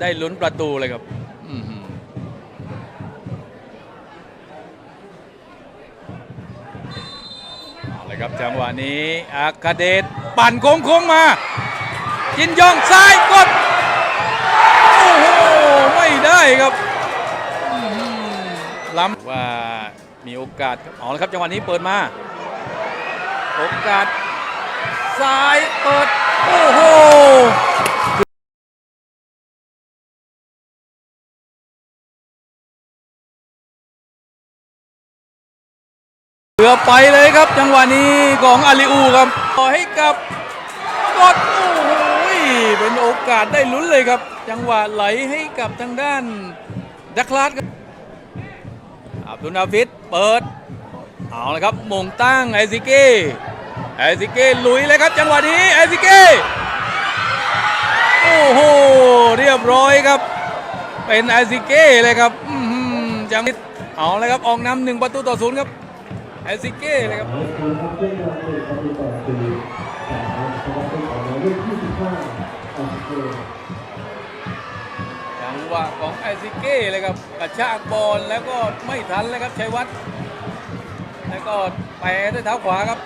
ได้ลุ้นประตูเลยครับอื้อหือเอาเลยครับจังหวะนี้อาคาเดชปั่นโค้งๆมา จินยองซ้ายกด โอ้โห ไม่ได้ครับอื้อหือล้ำว่ามีโอกาสครับเอาละครับจังหวะนี้เปิดมา โอกาสซ้ายเปิด โอ้โห เหลือไปเลยครับจังหวะนี้ของอาลิอูครับต่อให้กับกดโอ้โหเป็นโอกาสได้ลุ้นเลยครับ จังหวะไหลให้กับทางด้านดักลาสครับอับดุลนาฟิดเปิดเอาละครับมงตั้งไอซิเก้ไอซิเก้ลุยเลยครับ จังหวะนี้ไอซิเก้โอ้โหเรียบร้อยครับ เป็นไอซิเก้เลยครับอื้อหือจังเอาเลยครับออกนำหนึ่งประตูต่อศูนย์ครับ ไอซิเก้เลยครับคือครับเรื่องราวในปฏิบัติคือสามสมาคมของเราเรื่องที่สิบห้าอันเกมจังหวะของไอซิเก้เลยครับกระชากบอลแล้วก็ไม่ทันเลยครับชัยวัฒน์แล้วก็แปะด้วยเท้าขวาครับ